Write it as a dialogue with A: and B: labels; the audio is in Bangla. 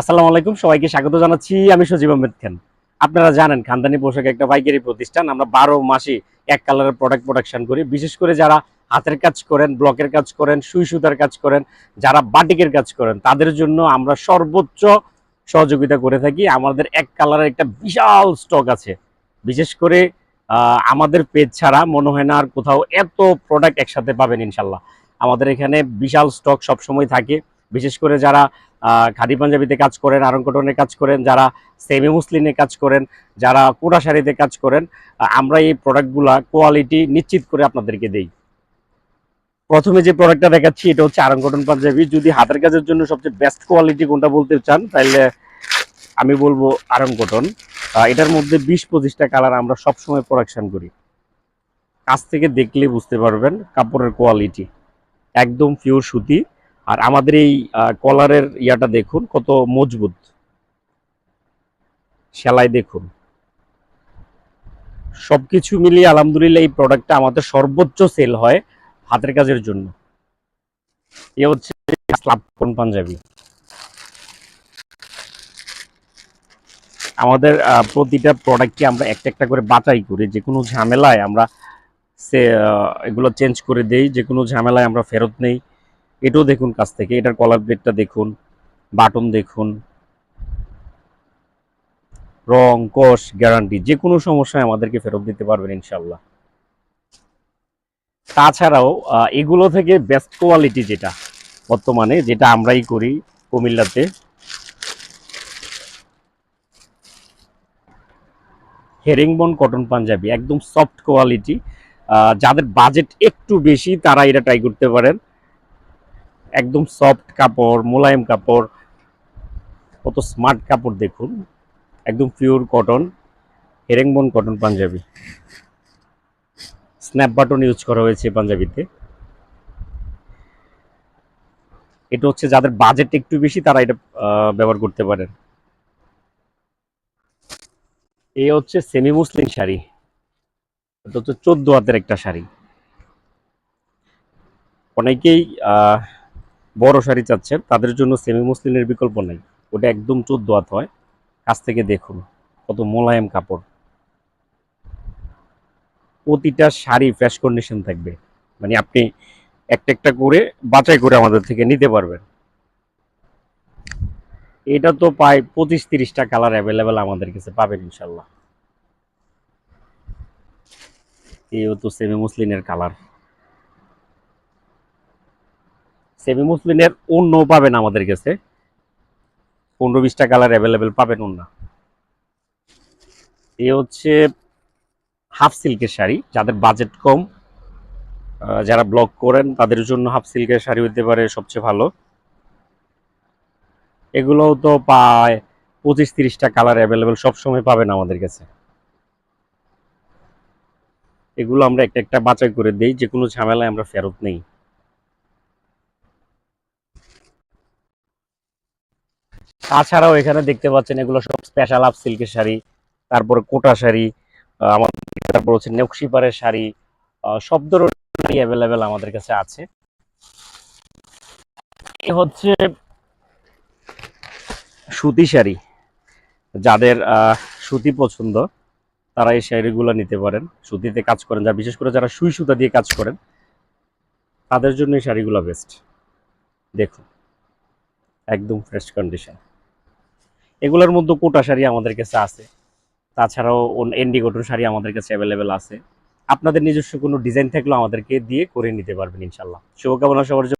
A: আসসালামু আলাইকুম, সবাইকে স্বাগত জানাচ্ছি। আমি সজীব আহমেদ খান। আপনারা জানেন, খানদানি পোশাক একটা পাইকারি প্রতিষ্ঠান। আমরা বারো মাসে এক কালারের প্রোডাক্ট প্রোডাকশন করি। বিশেষ করে যারা হাতের কাজ করেন ব্লকের কাজ করেন, সুই সুতার কাজ করেন, যারা বাটিকের কাজ করেন, তাদের জন্য আমরা সর্বোচ্চ সহযোগিতা করে থাকি। আমাদের এক কালারের একটা বিশাল স্টক আছে। বিশেষ করে আমাদের পেজ ছাড়া মনে হয় না আর কোথাও এত প্রোডাক্ট একসাথে পাবেন ইনশাল্লাহ। আমাদের এখানে বিশাল স্টক সবসময় থাকে। বিশেষ করে যারা খাদি পাঞ্জাবিতে কাজ করেন আরং কটনের কাজ করেন, যারা সেমি মুসলিনে কাজ করেন, যারা কোটা শাড়িতে কাজ করেন আমরা এই প্রোডাক্টগুলা কোয়ালিটি নিশ্চিত করে আপনাদেরকে দেই। প্রথমে যে প্রোডাক্টটা দেখাচ্ছি, এটা হচ্ছে আরং কটন পাঞ্জাবি। যদি হাতের কাজের জন্য সবচেয়ে বেস্ট কোয়ালিটি কোনটা বলতে চান তাহলে আমি বলব আরং কটন এটার মধ্যে বিশ পঁচিশটা কালার আমরা সবসময় প্রোডাকশান করি। কাছ থেকে দেখলে বুঝতে পারবেন কাপড়ের কোয়ালিটি একদম পিওর সুতি। আর আমাদের এই কলারের ইয়াটা দেখুন, কত মজবুত। সেলাই দেখুন। সবকিছু মিলিয়ে আলহামদুলিল্লাহ এই প্রোডাক্টটা আমাদের সর্বোচ্চ সেল হয় হাতের কাজের জন্য। এ হচ্ছে পাঞ্জাবি। আমাদের প্রতিটা প্রোডাক্টকে আমরা একটা একটা করে বাছাই করি। যে কোনো ঝামেলায় আমরা সে এগুলো চেঞ্জ করে দেই যে কোনো ঝামেলায় আমরা ফেরত নেই। এটাও দেখুন কাছ থেকে, এটার কলার প্লেটটা দেখুন বাটন দেখুন। রং কষ গ্যারান্টি যে কোনো সমস্যায় আমাদেরকে ফেরত দিতে পারবেন ইনশাল্লাহ তাছাড়াও এগুলো থেকে বেস্ট কোয়ালিটি যেটা বর্তমানে, যেটা আমরাই করি কুমিল্লাতে হেরিংবন কটন পাঞ্জাবি, একদম সফট কোয়ালিটি যাদের বাজেট একটু বেশি, তারা এটা ট্রাই করতে পারেন। একদম সফট কাপড়, মোলায়েম কাপড়, কত স্মার্ট কাপড় দেখুন। একদম pure cotton herringbone cotton panjabi. Snap button use করা হয়েছে পাঞ্জাবিতে। এটা হচ্ছে যাদের বাজেট একটু বেশি, তারা এটা ব্যবহার করতে পারেন। এ হচ্ছে সেমি মুসলিম শাড়ি। এটা হচ্ছে চোদ্দ হাতের একটা শাড়ি। অনেকেই বড় শাড়ি চাচ্ছেন, তাদের জন্য সেমি মুসলিমের বিকল্প নেই। ওটা একদম চোদ্দ হাত হয়। কাছ থেকে দেখুন কত মোলায়েম কাপড়। প্রতিটা শাড়ি ফ্রেশ কন্ডিশন থাকবে। মানে আপনি একটা একটা করে বাছাই করে আমাদের থেকে নিতে পারবেন। এটা তো প্রায় পঁচিশ তিরিশটা কালার অ্যাভেলেবেল আমাদের কাছে পাবেন ইনশাল্লাহ এই তো সেমি মুসলিনের কালার। সেমি মুসলিনের অন্য পাবেন আমাদের কাছে। পনেরো বিশটা কালার অ্যাভেলেবেল পাবেন অন্য। এ হচ্ছে হাফ সিল্কের শাড়ি, যাদের বাজেট কম যারা ব্লগ করেন, তাদের জন্য হাফ সিল্কের শাড়ি হতে পারে সবচেয়ে ভালো। এগুলোও তো প্রায় পঁচিশ তিরিশটা কালার অ্যাভেলেবেল সবসময় পাবেন আমাদের কাছে। এগুলো আমরা একটা একটা বাছাই করে দিই যে কোনো ঝামেলায় আমরা ফেরত নেই। তাছাড়াও এখানে দেখতে পাচ্ছেন এগুলো সব স্পেশাল আপ সিল্কের শাড়ি, তারপরে কোটা শাড়ি আমাদের তারপর হচ্ছে নেক্সিপারের শাড়ি সব ধরনের অ্যাভেলেবেল আমাদের কাছে আছে। হচ্ছে সুতি শাড়ি। যাদের সুতি পছন্দ, তারা এই শাড়িগুলো নিতে পারেন। সুতিতে কাজ করেন যা, বিশেষ করে যারা সুই সুতা দিয়ে কাজ করেন, তাদের জন্য এই শাড়িগুলো বেস্ট দেখুন, একদম ফ্রেশ কন্ডিশন এগুলোর মধ্যে কোটা শাড়ি আমাদের কাছে আছে। তাছাড়াও এন্ডি শাড়ি আমাদের কাছে অ্যাভেলেবেল আছে। আপনাদের নিজস্ব কোনো ডিজাইন থাকলেও আমাদেরকে দিয়ে করে নিতে পারবেন ইনশাল্লাহ শুভকামনা সবার